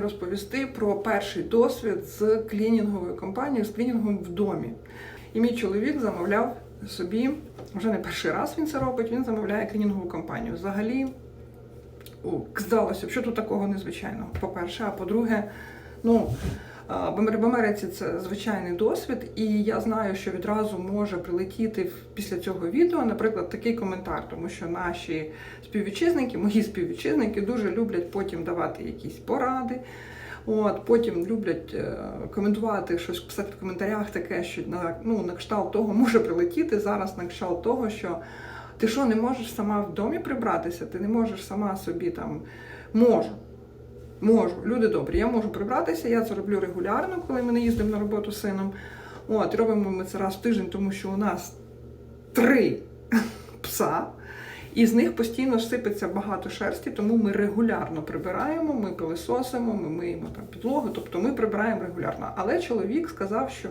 розповісти про перший досвід з клінінговою компанією, з клінінгом в домі. І мій чоловік замовляв собі, вже не перший раз він це робить, він замовляє клінінгову компанію. Взагалі, о, здалося б, що тут такого незвичайного, по-перше, а по-друге, ну. В це звичайний досвід, і я знаю, що відразу може прилетіти після цього відео, наприклад, такий коментар, тому що наші співвітчизники, мої співвітчизники, дуже люблять потім давати якісь поради. От, потім люблять е, коментувати щось, писати в коментарях таке, що на, ну, на кшталт того може прилетіти зараз на кшталт того, що ти що, не можеш сама в домі прибратися, ти не можеш сама собі там можу. Можу, люди добрі, я можу прибратися, я це роблю регулярно, коли ми не їздимо на роботу з сином. От, робимо ми це раз в тиждень, тому що у нас три пса, і з них постійно сипеться багато шерсті, тому ми регулярно прибираємо, ми пилисосимо, ми миємо там підлогу, тобто ми прибираємо регулярно. Але чоловік сказав, що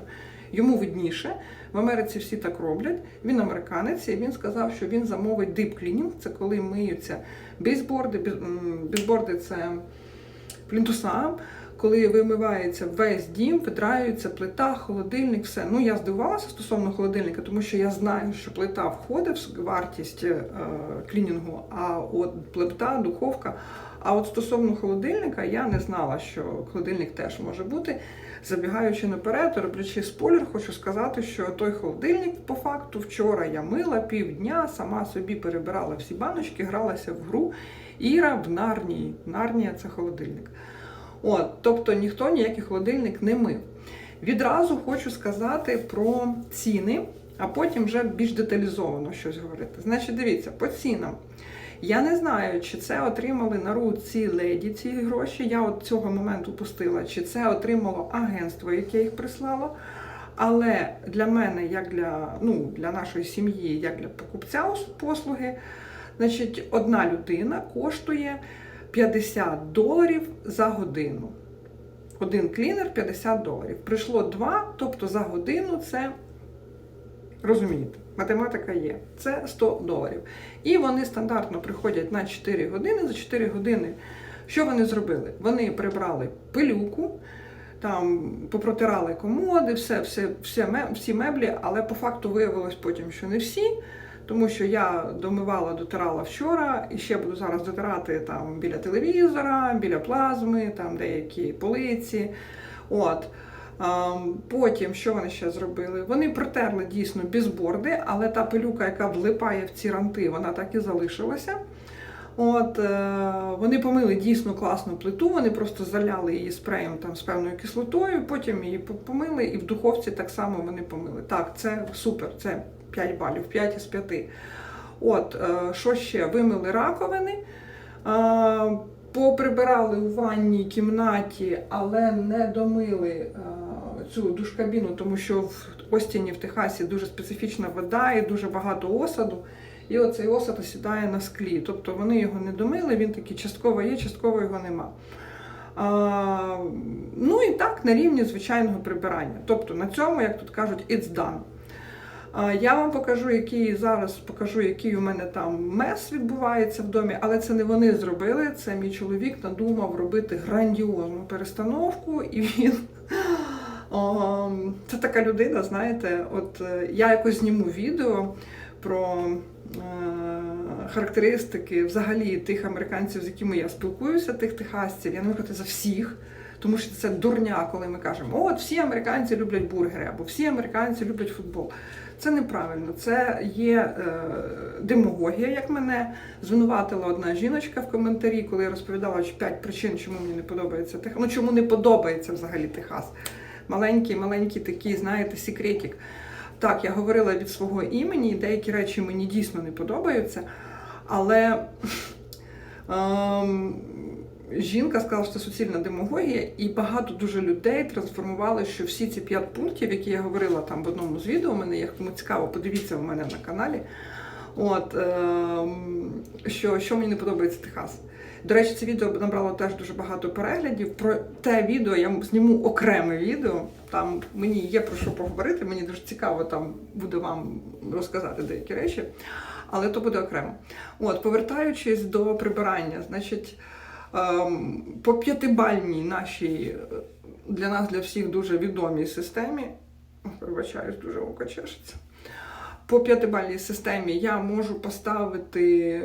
йому видніше, в Америці всі так роблять. Він американець, і він сказав, що він замовить дип-клінінг, це коли миються бейсборди, бейсборди це плінтуса, коли вимивається весь дім, видраюється плита, холодильник, все. Ну я здивувалася стосовно холодильника, тому що я знаю, що плита входить в вартість е, клінінгу, а от плита, духовка. А от стосовно холодильника, я не знала, що холодильник теж може бути. Забігаючи наперед, роблячи спойлер, хочу сказати, що той холодильник, по факту, вчора я мила півдня, сама собі перебирала всі баночки, гралася в гру. Іра в Нарнії. Нарнія це холодильник. От, тобто ніхто ніякий холодильник не мив. Відразу хочу сказати про ціни, а потім вже більш деталізовано щось говорити. Значить, дивіться, по цінам. Я не знаю, чи це отримали на руці леді ці гроші. Я от цього моменту пустила, чи це отримало агентство, яке їх прислало. Але для мене, як для, ну, для нашої сім'ї, як для покупця послуги, значить, одна людина коштує 50 доларів за годину. Один клінер 50 доларів. Прийшло два, тобто за годину це розумієте, математика є. Це 100 доларів. І вони стандартно приходять на 4 години. За 4 години що вони зробили? Вони прибрали пилюку, там попротирали комоди, все, все, все, всі меблі, але по факту виявилось потім, що не всі. Тому що я домивала, дотирала вчора і ще буду зараз дотирати там біля телевізора, біля плазми, там деякі полиці. От. Потім, що вони ще зробили? Вони протерли дійсно бізборди, але та пилюка, яка влипає в ці ранти, вона так і залишилася. От, е, вони помили дійсно класну плиту, вони просто заляли її спреєм там, з певною кислотою, потім її помили, і в духовці так само вони помили. Так, це супер, це 5 балів, 5 із 5. От, е, що ще? Вимили раковини, е, поприбирали у ванній кімнаті, але не домили е, цю душкабіну, тому що в Остіні, в Техасі дуже специфічна вода і дуже багато осаду. І оцей осад осідає на склі. Тобто вони його не домили, він такий частково є, частково його нема. А, ну і так, на рівні звичайного прибирання. Тобто на цьому, як тут кажуть, it's done. Я вам покажу, який зараз покажу, який у мене там мес відбувається в домі, але це не вони зробили. Це мій чоловік надумав робити грандіозну перестановку, і він. Це така людина, знаєте, от е, я якось зніму відео про е, характеристики взагалі тих американців, з якими я спілкуюся, тих техасців. Я не можу казати за всіх, тому що це дурня, коли ми кажемо, от всі американці люблять бургери, або всі американці люблять футбол. Це неправильно. Це є е, демагогія, як мене звинуватила одна жіночка в коментарі, коли я розповідала що п'ять причин, чому мені не подобається Техас. Ну чому не подобається взагалі Техас. Маленький, маленький такий, знаєте, секретик. Так, я говорила від свого імені, і деякі речі мені дійсно не подобаються, але ем, жінка сказала, що це суцільна демагогія, і багато дуже людей трансформували, що всі ці п'ять пунктів, які я говорила там в одному з відео, у мене є кому цікаво, подивіться у мене на каналі. От, ем, що, що мені не подобається Техас. До речі, це відео набрало теж дуже багато переглядів. Про те відео я зніму окреме відео. Там мені є про що поговорити, мені дуже цікаво там буде вам розказати деякі речі, але то буде окремо. От, повертаючись до прибирання, значить. Ем, По п'ятибальній нашій е, для нас, для всіх дуже відомій системі. Вибачаюсь, дуже око чешеться. По п'ятибальній системі я можу поставити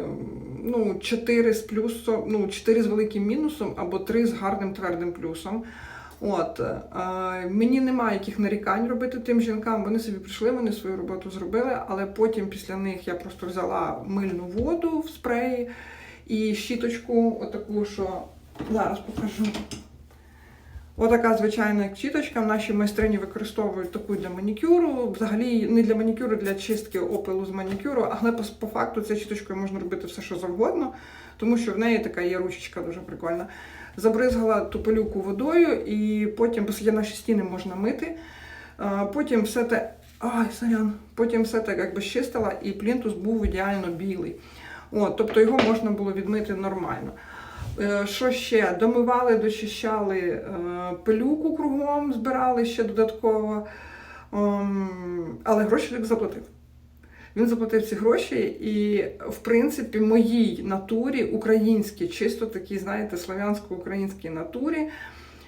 ну, 4 з плюсом, ну, 4 з великим мінусом або 3 з гарним твердим плюсом. От, е, мені немає яких нарікань робити тим жінкам. Вони собі прийшли, вони свою роботу зробили, але потім після них я просто взяла мильну воду в спреї і щіточку, отаку, що зараз покажу. Отака звичайна щіточка. Наші майстрині використовують таку для манікюру. Взагалі не для манікюру, для чистки опилу з манікюру, але по, по факту цією щіточкою можна робити все, що завгодно, тому що в неї така є ручечка дуже прикольна. Забризгала ту пилюку водою, і потім, бо наші стіни можна мити. Потім все те. Ай, сорян. Потім все так якби щистила, і плінтус був ідеально білий. От, тобто його можна було відмити нормально. Е, Що ще? Домивали, дочищали е, пилюку кругом, збирали ще додатково. Ем, Але гроші чоловік заплатив. Він заплатив ці гроші, і, в принципі, моїй натурі, українській, чисто такій, знаєте, славянсько-українській натурі,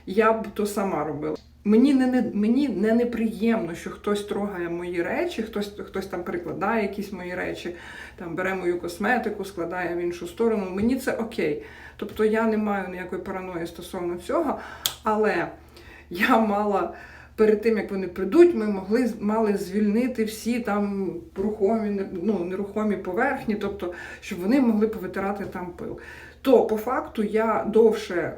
я б то сама робила. Мені не, не, мені не неприємно, що хтось трогає мої речі, хтось, хтось там перекладає якісь мої речі, там бере мою косметику, складає в іншу сторону. Мені це окей. Тобто я не маю ніякої параної стосовно цього, але я мала. Перед тим як вони прийдуть, ми могли мали звільнити всі там рухомі, ну, нерухомі поверхні, тобто, щоб вони могли повитирати там пил. То по факту я довше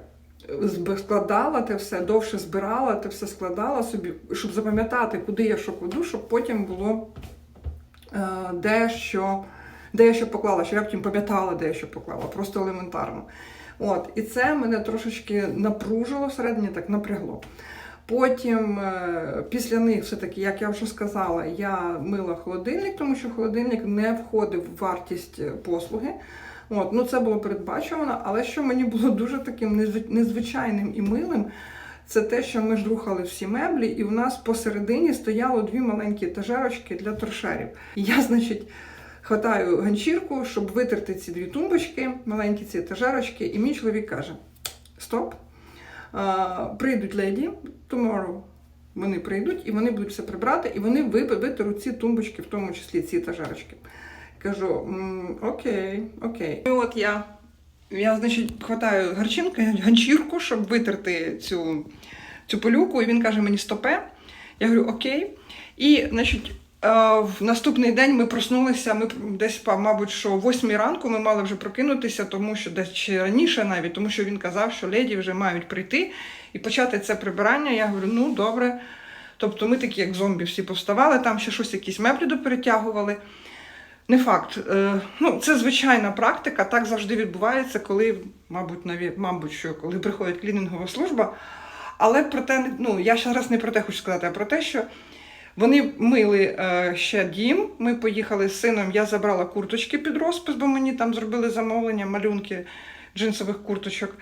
складала те все, довше збирала те все, складала собі, щоб запам'ятати, куди я що кладу, щоб потім було е, де що, де я що поклала, щоб я потім пам'ятала, де я що поклала, просто елементарно. От, і це мене трошечки напружило всередині, так напрягло. Потім, е, після них, все-таки, як я вже сказала, я мила холодильник, тому що холодильник не входив в вартість е, послуги. От, ну це було передбачувано, але що мені було дуже таким незвичайним і милим, це те, що ми ж рухали всі меблі, і у нас посередині стояло дві маленькі етажерочки для торшерів. І я, значить, хватаю ганчірку, щоб витерти ці дві тумбочки, маленькі ці етажерочки, і мій чоловік каже: Стоп! Прийдуть леді tomorrow. Вони прийдуть і вони будуть все прибрати, і вони ви- витеруть ці тумбочки, в тому числі ці етажерочки. Кажу, окей, окей. І от я, я значить, хватаю гарчинку, ганчірку, щоб витерти цю, цю пилюку, і він каже мені стопе. Я говорю, окей. І, значить, е, в наступний день ми проснулися, ми десь, мабуть, що о 8 ранку ми мали вже прокинутися, тому що десь раніше навіть, тому що він казав, що леді вже мають прийти і почати це прибирання. Я говорю, ну добре. Тобто ми такі, як зомбі, всі повставали, там ще щось, якісь меблі доперетягували. Не факт. Е, ну, це звичайна практика, так завжди відбувається, коли, мабуть, наві, мабуть, що коли приходить клінінгова служба. Але про те, ну, я ще раз не про те хочу сказати, а про те, що вони мили е, ще дім. Ми поїхали з сином, я забрала курточки під розпис, бо мені там зробили замовлення, малюнки джинсових курточок.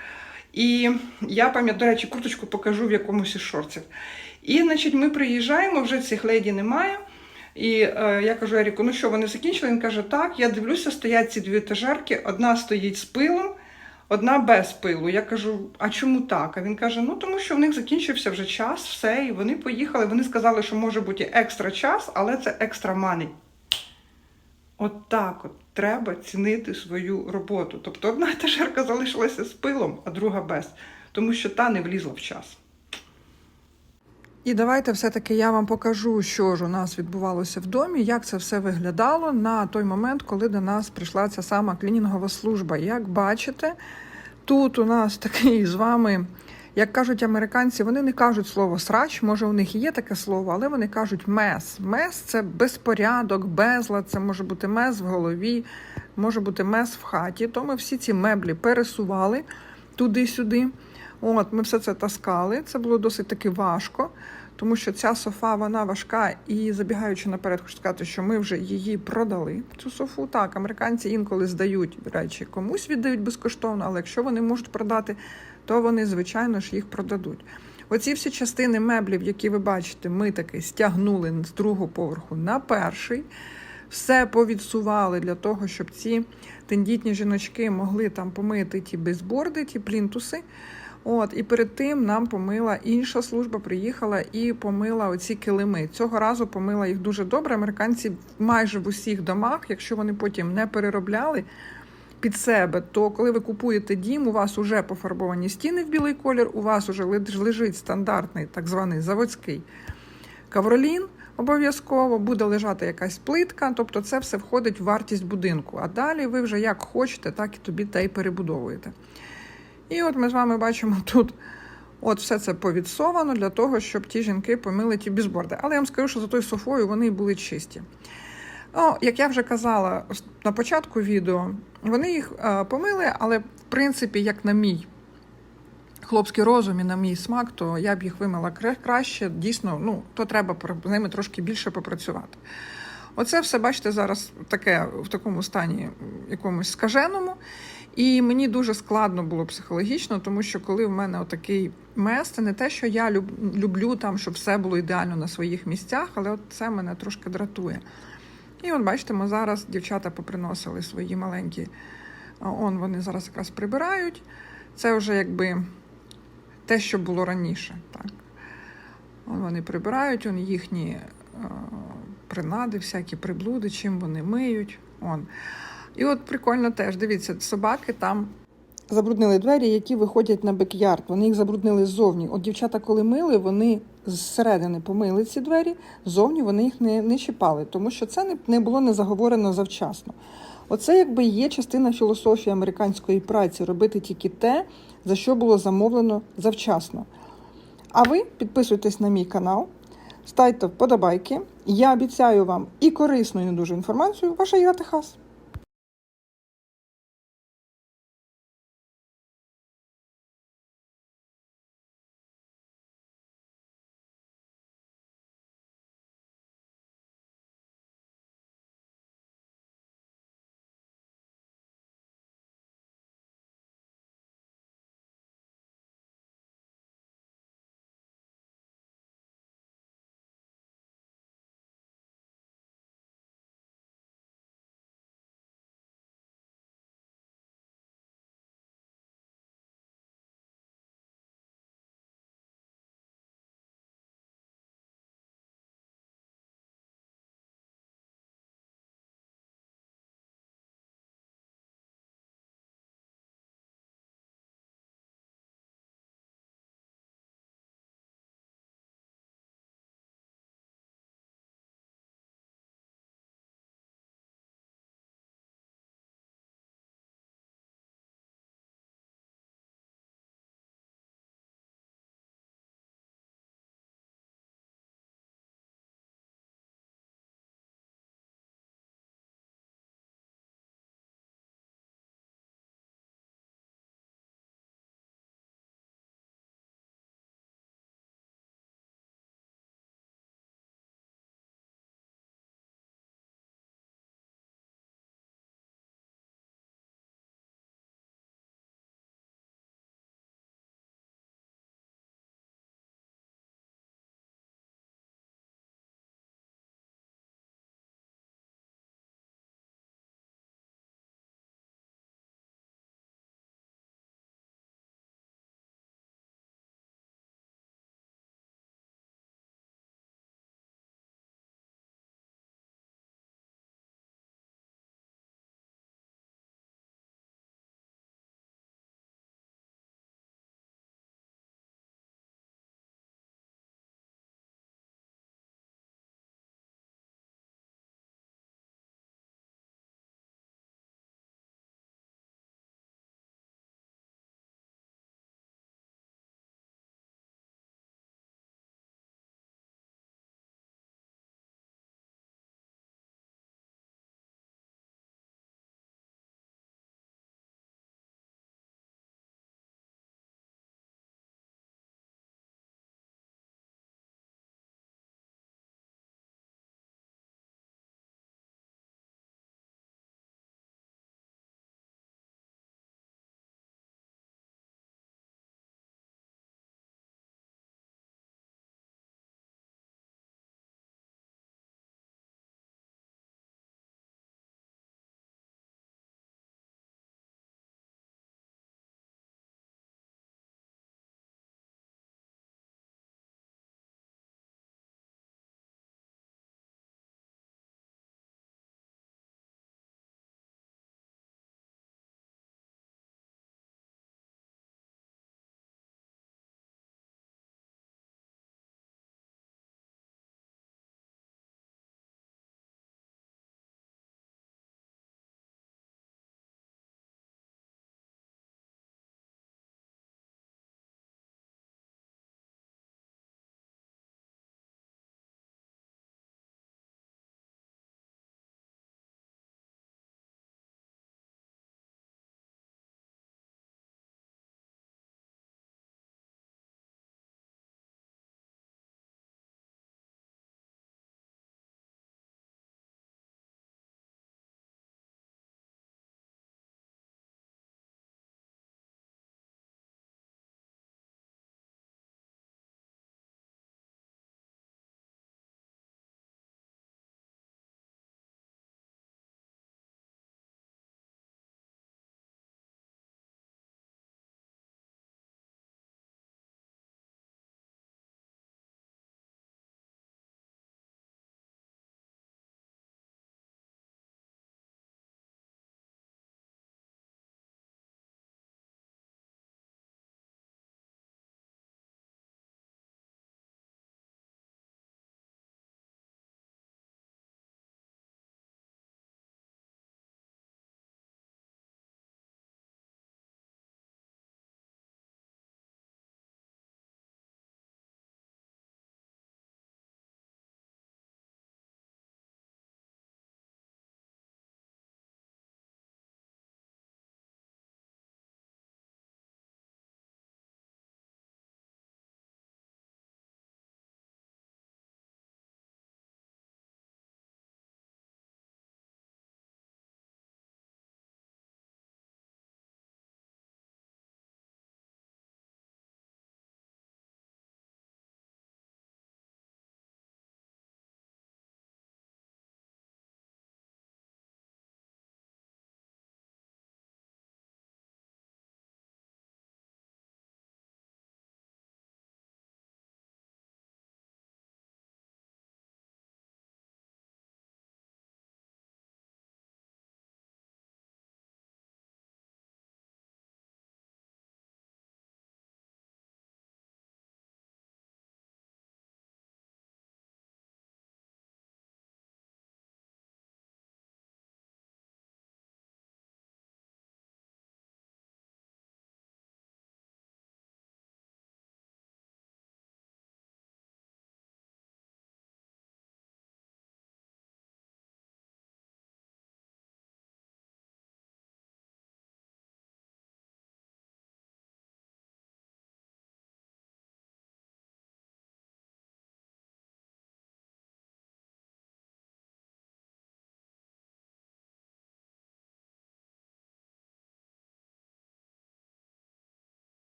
І я пам'ятаю, до речі, курточку покажу в якомусь із шорців. І, значить, ми приїжджаємо, вже цих леді немає. І е, я кажу Еріку, ну що, вони закінчили? Він каже, так, я дивлюся, стоять ці дві етажерки, одна стоїть з пилом, одна без пилу. Я кажу, а чому так? А він каже: ну тому що в них закінчився вже час, все, і вони поїхали. Вони сказали, що може бути екстра час, але це екстра мані. От так от треба цінити свою роботу. Тобто одна етажерка залишилася з пилом, а друга без, тому що та не влізла в час. І давайте все-таки я вам покажу, що ж у нас відбувалося в домі, як це все виглядало на той момент, коли до нас прийшла ця сама клінінгова служба. Як бачите, тут у нас такий з вами, як кажуть американці, вони не кажуть слово срач, може у них і є таке слово, але вони кажуть мес. Мес це безпорядок, безлад, це може бути мес в голові, може бути мес в хаті. То ми всі ці меблі пересували туди-сюди. От, ми все це таскали. Це було досить таки важко, тому що ця софа вона важка. І забігаючи наперед, хочу сказати, що ми вже її продали. Цю софу так, американці інколи здають речі комусь віддають безкоштовно, але якщо вони можуть продати, то вони, звичайно ж, їх продадуть. Оці всі частини меблів, які ви бачите, ми таки стягнули з другого поверху на перший. все повідсували для того, щоб ці тендітні жіночки могли там помити ті бейсборди, ті плінтуси. От, і перед тим нам помила інша служба, приїхала і помила оці килими. Цього разу помила їх дуже добре. Американці майже в усіх домах, якщо вони потім не переробляли під себе, то коли ви купуєте дім, у вас вже пофарбовані стіни в білий колір, у вас вже лежить стандартний так званий заводський кавролін. Обов'язково буде лежати якась плитка, тобто це все входить в вартість будинку. А далі ви вже як хочете, так і тобі те й перебудовуєте. І от ми з вами бачимо тут от все це повідсовано для того, щоб ті жінки помили ті бізборди. Але я вам скажу, що за тою софою вони були чисті. Ну, як я вже казала на початку відео, вони їх е, помили, але в принципі, як на мій хлопський розум і на мій смак, то я б їх вимила краще. Дійсно, ну то треба з ними трошки більше попрацювати. Оце все, бачите, зараз таке в такому стані якомусь скаженому. І мені дуже складно було психологічно, тому що коли в мене отакий мес, це не те, що я люблю там, щоб все було ідеально на своїх місцях, але от це мене трошки дратує. І от бачите, ми зараз дівчата поприносили свої маленькі. Он вони зараз якраз прибирають. Це вже якби те, що було раніше. Так. Он вони прибирають, он їхні принади, всякі приблуди, чим вони миють. Он. І от прикольно теж, дивіться, собаки там забруднили двері, які виходять на бекярд. Вони їх забруднили ззовні. От дівчата, коли мили, вони зсередини помили ці двері, ззовні вони їх не не чіпали, тому що це не, не було не заговорено завчасно. Оце якби є частина філософії американської праці робити тільки те, за що було замовлено завчасно. А ви підписуйтесь на мій канал, ставте вподобайки. Я обіцяю вам і корисну, і не дуже інформацію. Ваша Іра Техас.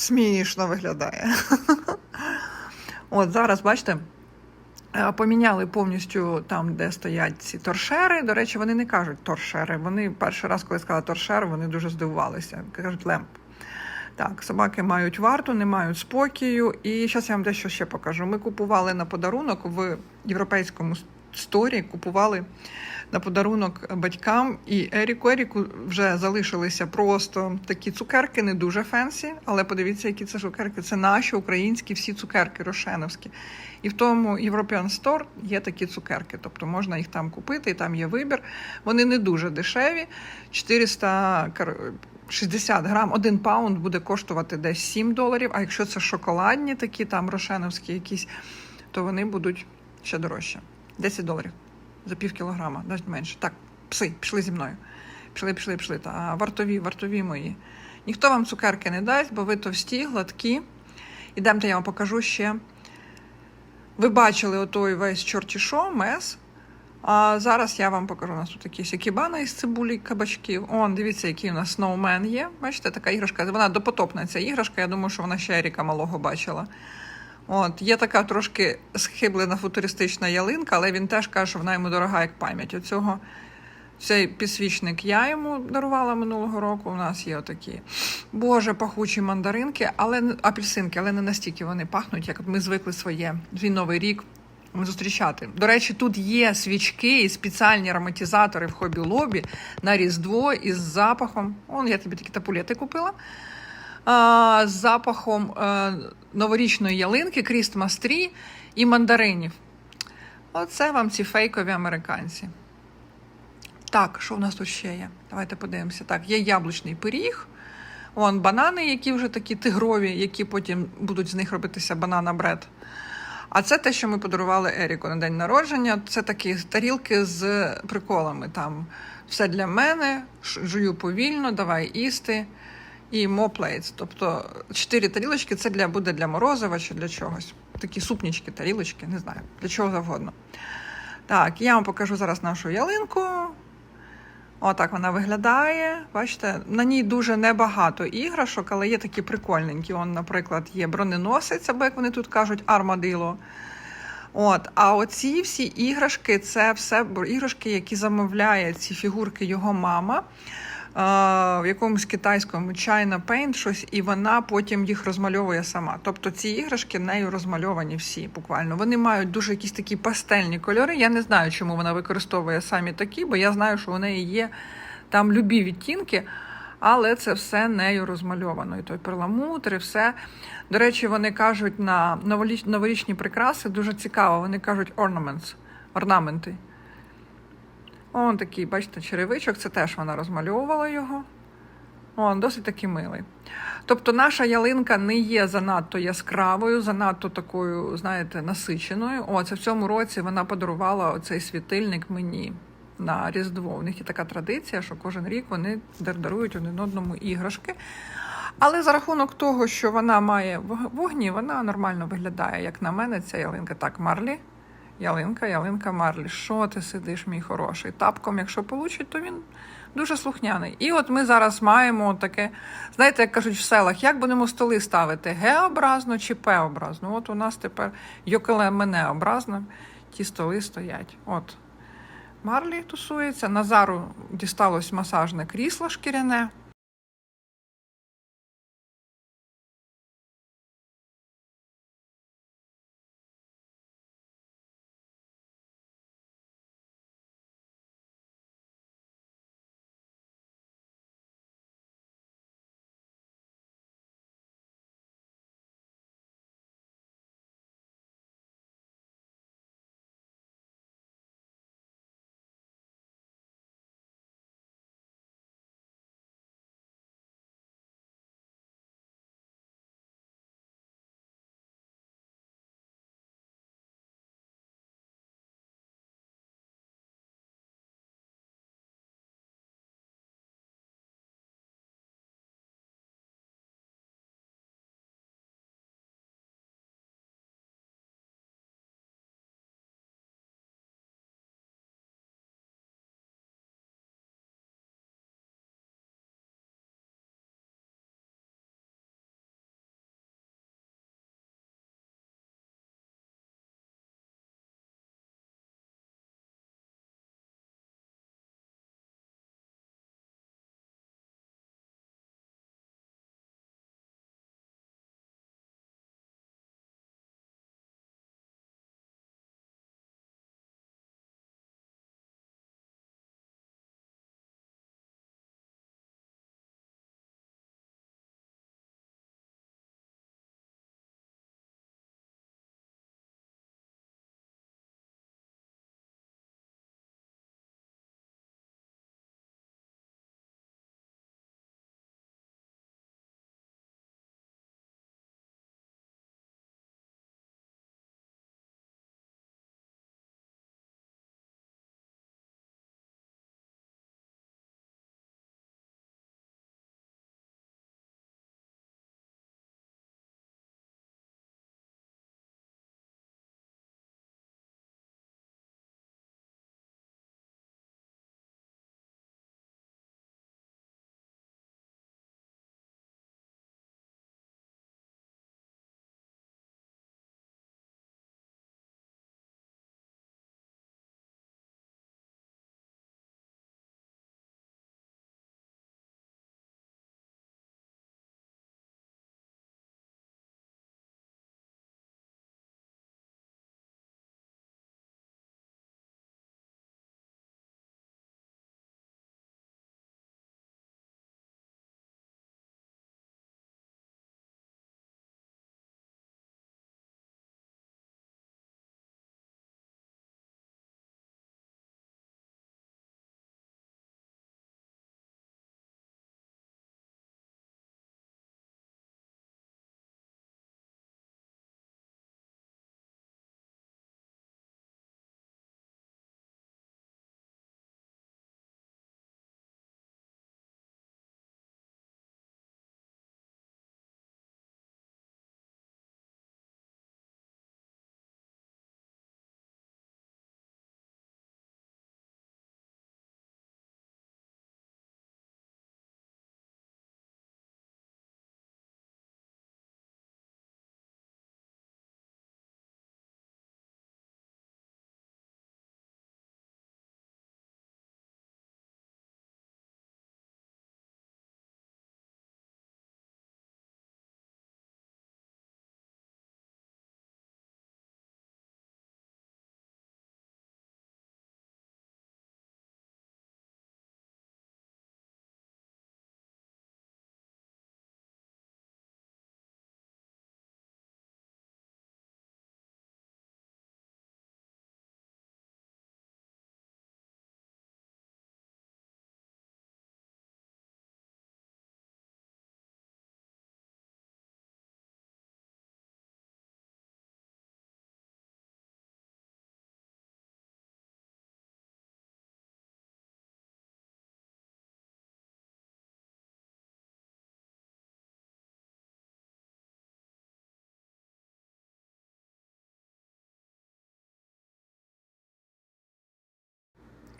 Смішно виглядає. От зараз, бачите, е, поміняли повністю там, де стоять ці торшери. До речі, вони не кажуть торшери. Вони перший раз, коли сказали торшер, вони дуже здивувалися. Кажуть лемп. Так, собаки мають варту, не мають спокою. І зараз я вам дещо ще покажу. Ми купували на подарунок в європейському сторі, купували на подарунок батькам і Еріку. Еріку вже залишилися просто такі цукерки, не дуже фенсі, але подивіться, які це цукерки. Це наші українські всі цукерки рошеновські. І в тому European Store є такі цукерки, тобто можна їх там купити, і там є вибір. Вони не дуже дешеві. 460 грам, один паунд буде коштувати десь 7 доларів. А якщо це шоколадні, такі там рошеновські якісь, то вони будуть ще дорожче. 10 доларів за пів кілограма, навіть менше. Так, пси, пішли зі мною. Пішли, пішли, пішли. Та вартові, вартові мої. Ніхто вам цукерки не дасть, бо ви товсті, гладкі. Ідемте, я вам покажу ще. Ви бачили отой весь чорті шо, мес. А зараз я вам покажу. У нас тут якісь екібана із цибулі кабачків. Он, дивіться, який у нас сноумен є. Бачите, така іграшка. Вона допотопна ця іграшка. Я думаю, що вона ще Еріка малого бачила. От, Є така трошки схиблена футуристична ялинка, але він теж каже, що вона йому дорога як пам'ять. Оцього цей підсвічник я йому дарувала минулого року. У нас є отакі боже пахучі мандаринки, але апельсинки, але не настільки вони пахнуть, як ми звикли своє свій новий рік зустрічати. До речі, тут є свічки і спеціальні ароматизатори в хобі лобі на Різдво із запахом. Он я тобі такі тапулети купила з запахом е, новорічної ялинки, Крістмас Трі і мандаринів. Оце вам ці фейкові американці. Так, що в нас тут ще є? Давайте подивимося. Так, є яблучний пиріг. Вон банани, які вже такі тигрові, які потім будуть з них робитися банана бред. А це те, що ми подарували Еріку на день народження. Це такі тарілки з приколами. Там все для мене, жую повільно, давай їсти і моплейтс. Тобто чотири тарілочки це для, буде для морозива чи для чогось. Такі супнічки, тарілочки, не знаю, для чого завгодно. Так, я вам покажу зараз нашу ялинку. Отак вона виглядає. Бачите, на ній дуже небагато іграшок, але є такі прикольненькі. Он, наприклад, є броненосець, або як вони тут кажуть, армадило. От, А оці всі іграшки це все іграшки, які замовляє ці фігурки його мама в якомусь китайському China Paint щось, і вона потім їх розмальовує сама. Тобто ці іграшки нею розмальовані всі буквально. Вони мають дуже якісь такі пастельні кольори. Я не знаю, чому вона використовує самі такі, бо я знаю, що у неї є там любі відтінки. Але це все нею розмальовано. І той перламутр, і все. До речі, вони кажуть на новорічні прикраси дуже цікаво. Вони кажуть ornaments, орнаменти. Он такий, бачите, черевичок, це теж вона розмальовувала його. Он, досить таки милий. Тобто наша ялинка не є занадто яскравою, занадто такою, знаєте, насиченою. О, це в цьому році вона подарувала оцей світильник мені на Різдво. У них є така традиція, що кожен рік вони дарують один одному іграшки. Але за рахунок того, що вона має вогні, вона нормально виглядає. Як на мене, ця ялинка так Марлі. Ялинка, ялинка Марлі. Що ти сидиш, мій хороший? Тапком, якщо получить, то він дуже слухняний. І от ми зараз маємо таке, знаєте, як кажуть в селах, як будемо столи ставити? Г-образно чи П-образно? От у нас тепер йокеле мене образно, ті столи стоять. От. Марлі тусується. Назару дісталось масажне крісло шкіряне.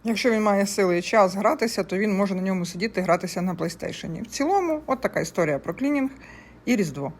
Якщо він має сили і час гратися, то він може на ньому сидіти гратися на PlayStation. В цілому, от така історія про клінінг і Різдво.